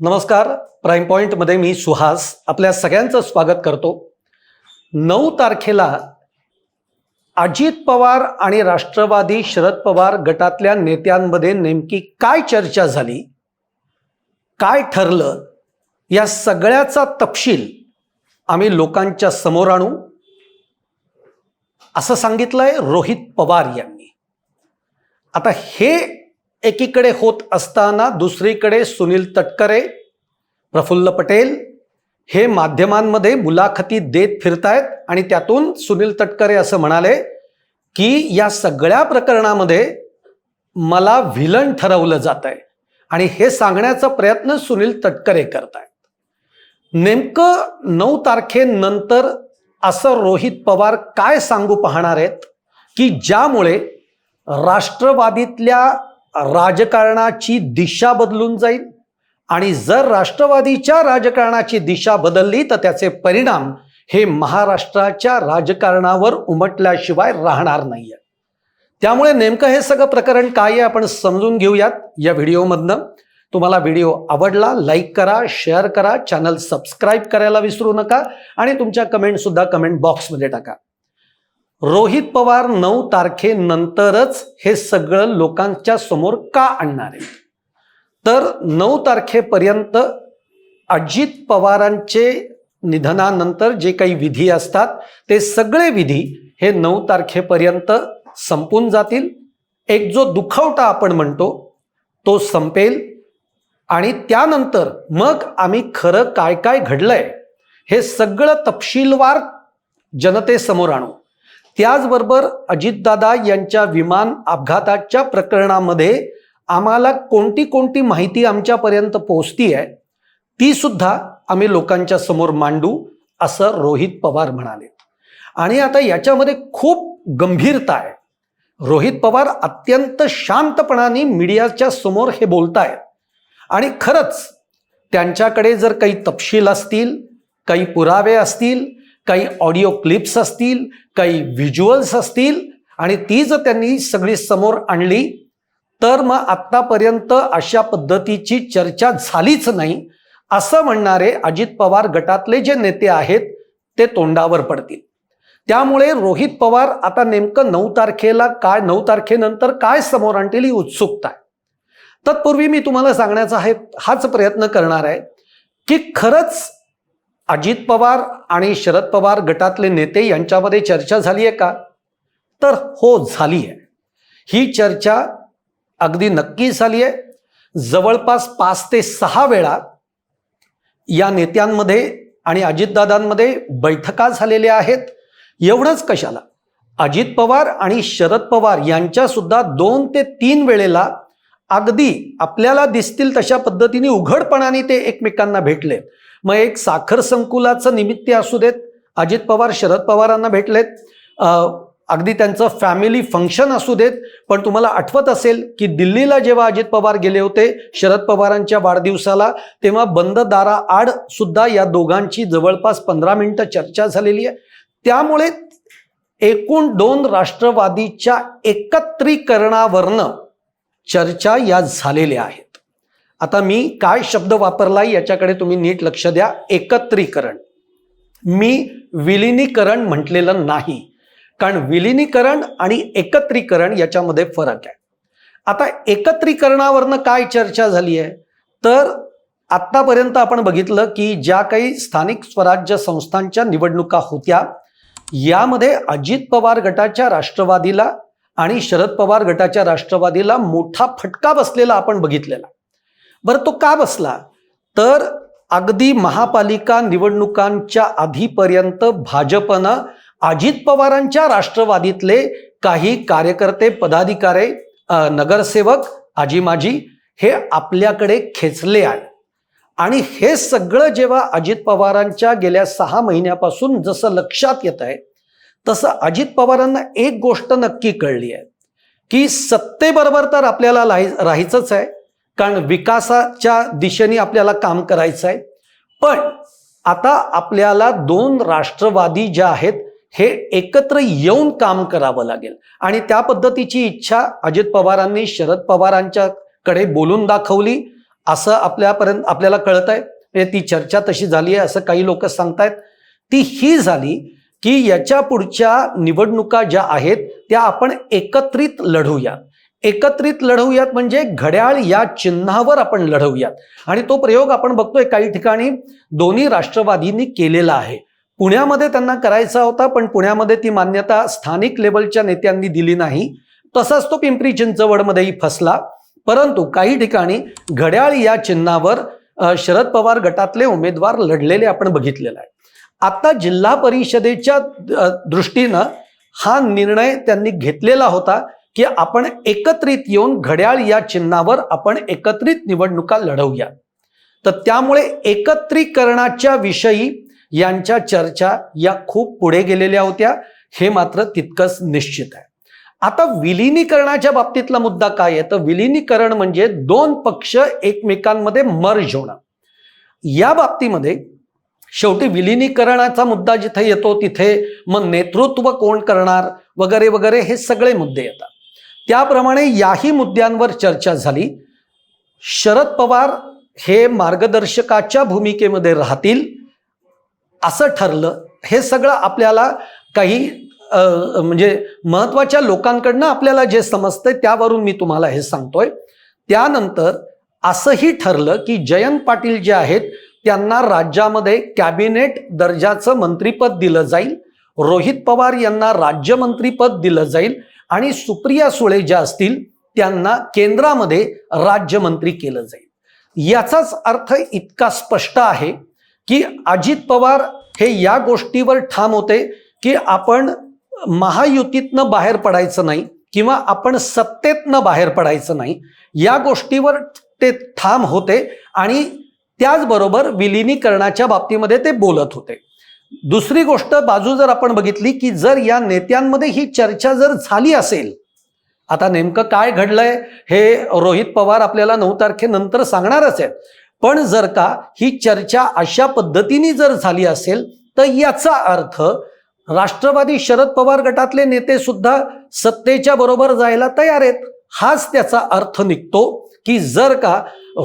नमस्कार. प्राईम पॉईंटमध्ये मी सुहास आपल्या सगळ्यांचं स्वागत करतो. नऊ तारखेला अजित पवार आणि राष्ट्रवादी शरद पवार गटातल्या नेत्यांमध्ये नेमकी काय चर्चा झाली? काय ठरलं? या सगळ्याचा तपशील आम्ही लोकांच्या समोर आणू. असं सांगितलंय रोहित पवार यांनी. आता हे एकीकडे होत असताना दुसरीकडे सुनील तटकरे प्रफुल्ल पटेल हे माध्यमांमध्ये मुलाखती देत फिरतायत आणि त्यातून सुनील तटकरे असं म्हणाले की या सगळ्या प्रकरणामध्ये मला व्हिलन ठरवलं जात आहे आणि हे सांगण्याचा प्रयत्न सुनील तटकरे करतायत. नेमकं नऊ तारखेनंतर असं रोहित पवार काय सांगू पाहणार आहेत की ज्यामुळे राष्ट्रवादीतल्या राजकारणाची दिशा बदलून जाईल. आणि जर राष्ट्रवादीच्या राजकारणाची दिशा बदलली तर त्याचे परिणाम हे महाराष्ट्राच्या राजकारणावर उमटल्याशिवाय राहणार नाहीये. त्यामुळे नेमकं हे सगळं प्रकरण काय आहे आपण समजून घेऊयात या व्हिडिओमधनं. तुम्हाला व्हिडिओ आवडला लाईक करा शेअर करा चॅनल सबस्क्राईब करायला विसरू नका आणि तुमच्या कमेंट सुद्धा कमेंट बॉक्समध्ये टाका. रोहित पवार नऊ तारखेनंतरच हे सगळं लोकांच्या समोर का आणणार आहे? तर नऊ तारखेपर्यंत अजित पवारांचे निधनानंतर जे काही विधी असतात ते सगळे विधी हे नऊ तारखेपर्यंत संपून जातील. एक जो दुखवटा आपण म्हणतो तो संपेल. आणि त्यानंतर मग आम्ही खरं काय काय घडलंय हे सगळं तपशीलवार जनतेसमोर आणू. त्याचबरोबर अजितदादा यांच्या विमान अपघाताच्या प्रकरणामध्ये आम्हाला कोणती कोणती माहिती आमच्यापर्यंत पोहोचती आहे ती सुद्धा आम्ही लोकांच्या समोर मांडू असं रोहित पवार म्हणाले. आणि आता याच्यामध्ये खूप गंभीरता आहे. रोहित पवार अत्यंत शांतपणाने मीडियाच्या समोर हे बोलतायत. आणि खरंच त्यांच्याकडे जर काही तपशील असतील काही पुरावे असतील काही ऑडिओ क्लिप्स असतील काही व्हिज्युअल्स असतील आणि ती जर त्यांनी सगळी समोर आणली तर मग आत्तापर्यंत अशा पद्धतीची चर्चा झालीच नाही असं म्हणणारे अजित पवार गटातले जे नेते आहेत ते तोंडावर पडतील. त्यामुळे रोहित पवार आता नेमकं नऊ तारखेला काय नऊ तारखेनंतर काय समोर आणतील ही उत्सुकता आहे. तत्पूर्वी मी तुम्हाला सांगण्याचा आहे हाच प्रयत्न करणार आहे की खरंच अजित पवार आणि शरद पवार गटातले नेते यांच्यामध्ये चर्चा झाली आहे का? तर हो झाली आहे ही चर्चा अगदी नक्की झाली आहे जवळपास पाच ते सहा वेळा या नेत्यांमध्ये आणि अजितदादांमध्ये बैठका झालेल्या आहेत. एवढंच कशाला? अजित पवार आणि शरद पवार यांच्यासुद्धा दोन ते तीन वेळेला अगदी आपल्याला दिसतील तशा पद्धतीने उघडपणाने ते एकमेकांना भेटले. मग एक साखर संकुलाचं निमित्त असू देत. अजित पवार शरद पवारांना भेटलेत. अगदी त्यांचं फॅमिली फंक्शन असू देत. पण तुम्हाला आठवत असेल की दिल्लीला जेव्हा अजित पवार गेले होते शरद पवारांच्या वाढदिवसाला तेव्हा बंद दारा आड सुद्धा या दोघांची जवळपास पंधरा मिनिटं चर्चा झालेली आहे. त्यामुळे एकूण दोन राष्ट्रवादीच्या एकत्रीकरणावरनं चर्चा या झालेल्या आहेत. आता मी काय शब्द वापरलाय याच्याकडे तुम्ही नीट लक्ष द्या. एकत्रीकरण. मी विलिनीकरण म्हटलेलं नाही. कारण विलिनीकरण आणि एकत्रीकरण याच्यामध्ये फरक आहे. आता एकत्रीकरणावरनं काय चर्चा झाली आहे तर आत्तापर्यंत आपण बघितलं की ज्या काही स्थानिक स्वराज्य संस्थांच्या निवडणुका होत्या यामध्ये अजित पवार गटाच्या राष्ट्रवादीला आणि शरद पवार गटाच्या राष्ट्रवादीला मोठा फटका बसलेला आपण बघितलेला. बरं तो का बसला? तर अगदी महापालिका निवडणुकांच्या आधीपर्यंत भाजपनं अजित पवारांच्या राष्ट्रवादीतले काही कार्यकर्ते पदाधिकारी नगरसेवक आजी माजी हे आपल्याकडे खेचले आहे आणि हे सगळं जेव्हा अजित पवारांच्या गेल्या सहा महिन्यापासून जसं लक्षात येत आहे तसं अजित पवारांना एक गोष्ट नक्की कळली आहे की सत्तेबरोबर तर आपल्याला राहायचंच आहे. कारण विकासाच्या दिशेने आपल्याला काम करायचं आहे. पण आता आपल्याला दोन राष्ट्रवादी ज्या आहेत हे एकत्र येऊन काम करावं लागेल. आणि त्या पद्धतीची इच्छा अजित पवारांनी शरद पवारांच्याकडे बोलून दाखवली. असं आपल्यापर्यंत आपल्याला कळत आहे. म्हणजे ती चर्चा तशी झाली आहे असं काही लोक सांगतायत. ती ही झाली की याच्या पुढच्या निवडणुका ज्या आहेत त्या आपण एकत्रित लढूया. एकत्रित लढवूयात म्हणजे घड्याळ या चिन्हावर आपण लढवूयात. आणि तो प्रयोग आपण बघतोय काही ठिकाणी दोन्ही राष्ट्रवादींनी केलेला आहे. पुण्यामध्ये त्यांना करायचा होता पण पुण्यामध्ये ती मान्यता स्थानिक लेवलच्या नेत्यांनी दिली नाही. तसाच तो पिंपरी चिंचवडमध्येही फसला. परंतु काही ठिकाणी घड्याळ या चिन्हावर शरद पवार गटातले उमेदवार लढलेले आपण बघितलेलं आहे. आता जिल्हा परिषदेच्या दृष्टीनं हा निर्णय त्यांनी घेतलेला होता. की आपण एकत्रित येऊन घड्याळ या चिन्हावर आपण एकत्रित निवडणुका लढवूया. तर त्यामुळे एकत्रीकरणाच्या विषयी यांच्या चर्चा या खूप पुढे गेलेल्या होत्या. हे मात्र तितकंच निश्चित आहे. आता विलिनीकरणाच्या बाबतीतला मुद्दा काय आहे? तर विलिनीकरण म्हणजे दोन पक्ष एकमेकांमध्ये मर्ज होणं. या बाबतीमध्ये शेवटी विलिनीकरणाचा मुद्दा जिथे येतो तिथे मग नेतृत्व कोण करणार? वगैरे वगैरे हे सगळे मुद्दे येतात. त्याप्रमाणे याही मुद्द्यांवर चर्चा झाली. शरद पवार हे मार्गदर्शकाच्या भूमिकेमध्ये राहतील असं ठरलं. हे सगळं आपल्याला काही म्हणजे महत्त्वाच्या लोकांकडनं आपल्याला जे समजतंय त्यावरून मी तुम्हाला हे सांगतोय. त्यानंतर असंही ठरलं की जयंत पाटील जे आहेत त्यांना राज्यामध्ये कॅबिनेट दर्जाचं मंत्रीपद दिलं जाईल. रोहित पवार यांना राज्यमंत्रीपद दिलं जाईल. आणि सुप्रिया सुळे ज्या असतील त्यांना केंद्रामध्ये राज्यमंत्री केलं जाईल. याचाच अर्थ इतका स्पष्ट आहे की अजित पवार हे या गोष्टीवर ठाम होते की आपण महायुतीतनं बाहेर पडायचं नाही किंवा आपण सत्तेतनं बाहेर पडायचं नाही या गोष्टीवर ते ठाम होते आणि त्याचबरोबर विलिनीकरणाच्या बाबतीमध्ये ते बोलत होते. दुसरी गोष्ट बाजू जर आपण बघितली की जर या नेत्यांमध्ये ही चर्चा जर झाली असेल आता नेमकं काय घडलंय हे रोहित पवार आपल्याला नऊ तारखेनंतर सांगणारच आहेत. पण जर का ही चर्चा अशा पद्धतीने जर झाली असेल तर याचा अर्थ राष्ट्रवादी शरद पवार गटातले नेते सुद्धा सत्तेच्या बरोबर जायला तयार आहेत. हाच त्याचा अर्थ निघतो की जर का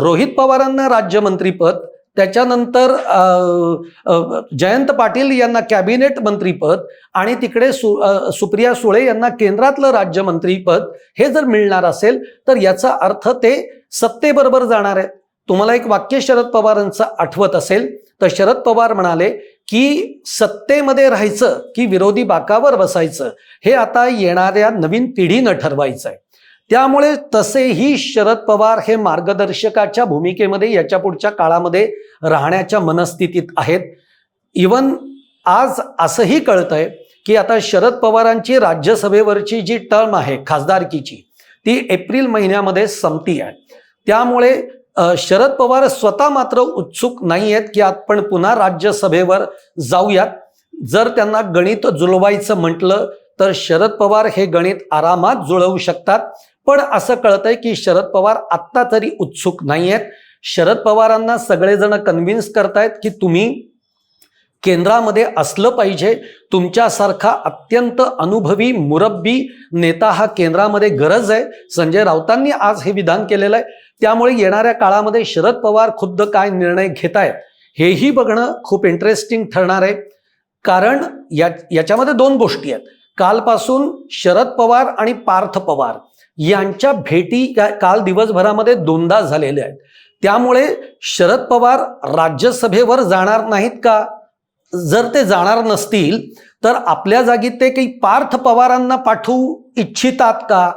रोहित पवारांना राज्यमंत्रीपद त्याच्यानंतर जयंत पाटील यांना कॅबिनेट मंत्रीपद आणि तिकडे सु सुप्रिया सुळे यांना केंद्रातलं राज्यमंत्रीपद हे जर मिळणार असेल तर याचा अर्थ ते सत्तेबरोबर जाणार आहेत. तुम्हाला एक वाक्य शरद पवारांचं आठवत असेल तर शरद पवार म्हणाले की सत्तेमध्ये राहायचं की विरोधी बाकावर बसायचं हे आता येणाऱ्या नवीन पिढीनं ठरवायचं आहे त्यामुळे तसेही शरद पवार हे मार्गदर्शकाच्या भूमिकेमध्ये याच्या पुढच्या काळामध्ये राहण्याच्या मनस्थितीत आहेत. इवन आज असंही कळतंय की आता शरद पवारांची राज्यसभेवरची जी टर्म आहे खासदारकीची ती एप्रिल महिन्यामध्ये संपती आहे. त्यामुळे शरद पवार स्वतः मात्र उत्सुक नाही आहेत की आपण पुन्हा राज्यसभेवर जाऊयात. जर त्यांना गणित जुळवायचं म्हटलं तर शरद पवार हे गणित आरामात जुळवू शकतात. पण असं कळतंय की शरद पवार आत्ता तरी उत्सुक नाही आहेत शरद पवारांना सगळेजण कन्व्हिन्स करतायत की तुम्ही केंद्रामध्ये असलं पाहिजे. तुमच्यासारखा अत्यंत अनुभवी मुरब्बी नेता हा केंद्रामध्ये गरज आहे. संजय राऊतांनी आज हे विधान केलेलं आहे. त्यामुळे येणाऱ्या काळामध्ये शरद पवार खुद्द काय निर्णय घेत आहेत हेही बघणं खूप इंटरेस्टिंग ठरणार आहे. कारण या याच्यामध्ये दोन गोष्टी आहेत. कालपासून शरद पवार आणि पार्थ पवार. यांच्या भेटी काल दिवसभरामध्ये दोनदा झालेल्या आहेत. त्यामुळे शरद पवार राज्यसभेवर जाणार नाहीत का? जर ते जाणार नसतील तर आपल्या जागी ते काही पार्थ पवारांना पाठवू इच्छितात का?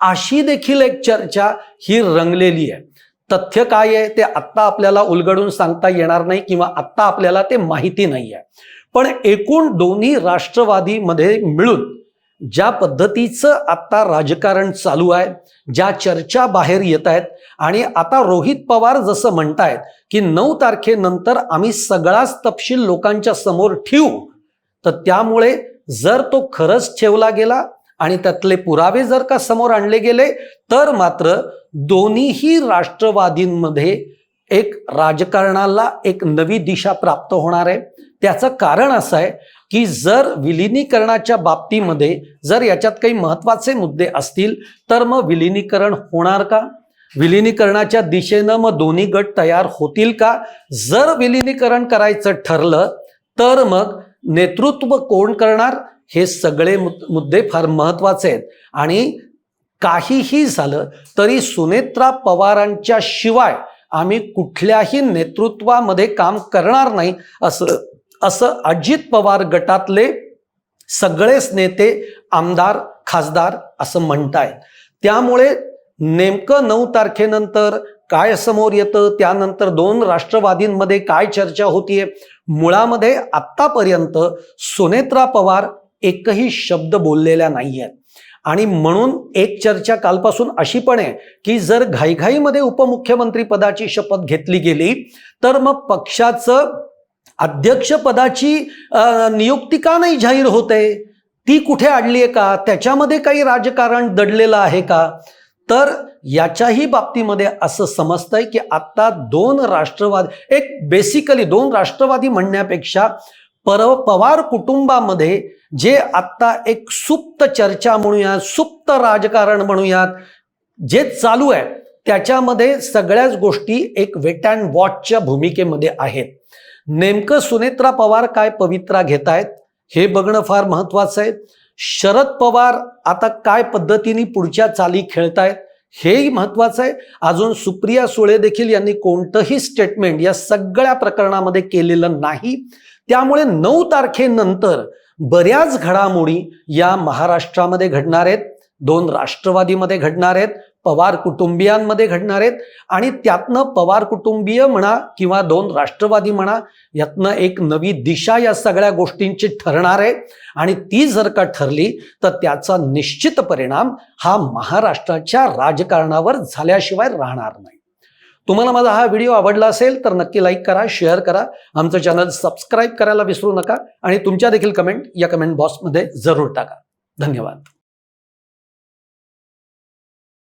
अशी देखील एक चर्चा ही रंगलेली आहे. तथ्य काय आहे? ते आत्ता आपल्याला उलगडून सांगता येणार नाही किंवा आत्ता आपल्याला ते माहिती नाही आहे पण एकूण दोन्ही राष्ट्रवादीमध्ये मिळून ज्या पद्धतीचं आत्ता राजकारण चालू आहे ज्या चर्चा बाहेर येत आहेत आणि आता रोहित पवार जसं म्हणतायत की नऊ तारखेनंतर आम्ही सगळाच तपशील लोकांच्या समोर ठेवू तर त्यामुळे जर तो खरंच ठेवला गेला आणि त्यातले पुरावे जर का समोर आणले गेले तर मात्र दोन्हीही राष्ट्रवादींमध्ये एक राजकारणाला एक नवी दिशा प्राप्त होणार आहे. त्याचं कारण असं आहे की जर विलिनीकरणाच्या बाबतीमध्ये जर याच्यात काही महत्त्वाचे मुद्दे असतील तर मग विलिनीकरण होणार का? विलिनीकरणाच्या दिशेनं मग दोन्ही गट तयार होतील का? जर विलिनीकरण करायचं ठरलं तर मग नेतृत्व कोण करणार? हे सगळे मुद्दे फार महत्त्वाचे आहेत. आणि काहीही झालं तरी सुनेत्रा पवारांच्या शिवाय आम्ही कुठल्याही नेतृत्वामध्ये काम करणार नाही असं असं अजित पवार गटातले सगळेच नेते आमदार खासदार असं म्हणतायत. त्यामुळे नेमकं नऊ तारखेनंतर काय समोर येतं? त्यानंतर दोन राष्ट्रवादींमध्ये काय चर्चा होतीये? मुळामध्ये आत्तापर्यंत सुनेत्रा पवार एकही शब्द बोललेल्या नाही आहेत आणि म्हणून एक चर्चा कालपासून अशी पण आहे की जर घाईघाईमध्ये उपमुख्यमंत्री पदाची शपथ घेतली गेली तर मग पक्षाचं अध्यक्षपदाची नियुक्ती का नाही जाहीर होते? ती कुठे अडली आहे का? त्याच्यामध्ये काही राजकारण दडलेलं आहे का? तर याच्याही बाबतीमध्ये असं समजतंय की आता दोन राष्ट्रवाद एक बेसिकली दोन राष्ट्रवादी म्हणण्यापेक्षा पर पवार कुटुंबामध्ये जे आत्ता एक सुप्त चर्चा म्हणूयात सुप्त राजकारण म्हणूयात जे चालू आहे त्याच्यामध्ये सगळ्याच गोष्टी एक वेट अँड वॉचच्या भूमिकेमध्ये आहेत. नेमकं सुनेत्रा पवार काय पवित्रा घेत आहेत हे बघणं फार महत्वाचं आहे. शरद पवार आता काय पद्धतीने पुढच्या चाली खेळतायत हेही महत्वाचं आहे. अजून सुप्रिया सुळे देखील यांनी कोणतंही स्टेटमेंट या सगळ्या प्रकरणामध्ये केलेलं नाही. त्यामुळे नऊ तारखेनंतर बऱ्याच घडामोडी या महाराष्ट्रामध्ये घडणार आहेत दोन राष्ट्रवादीमध्ये घडणार आहेत पवार कुटुंबियांमध्ये घडणार आहेत. आणि त्यातनं पवार कुटुंबीय म्हणा किंवा दोन राष्ट्रवादी म्हणा यातनं एक नवी दिशा या सगळ्या गोष्टींची ठरणार आहे. आणि ती जर का ठरली तर त्याचा निश्चित परिणाम हा महाराष्ट्राच्या राजकारणावर झाल्याशिवाय राहणार नाही. तुम्हाला माझा हा व्हिडिओ आवडला असेल तर नक्की लाईक करा शेअर करा. आमचं चॅनल सबस्क्राईब करायला विसरू नका. आणि तुमच्या देखील कमेंट या कमेंट बॉक्समध्ये जरूर टाका. धन्यवाद.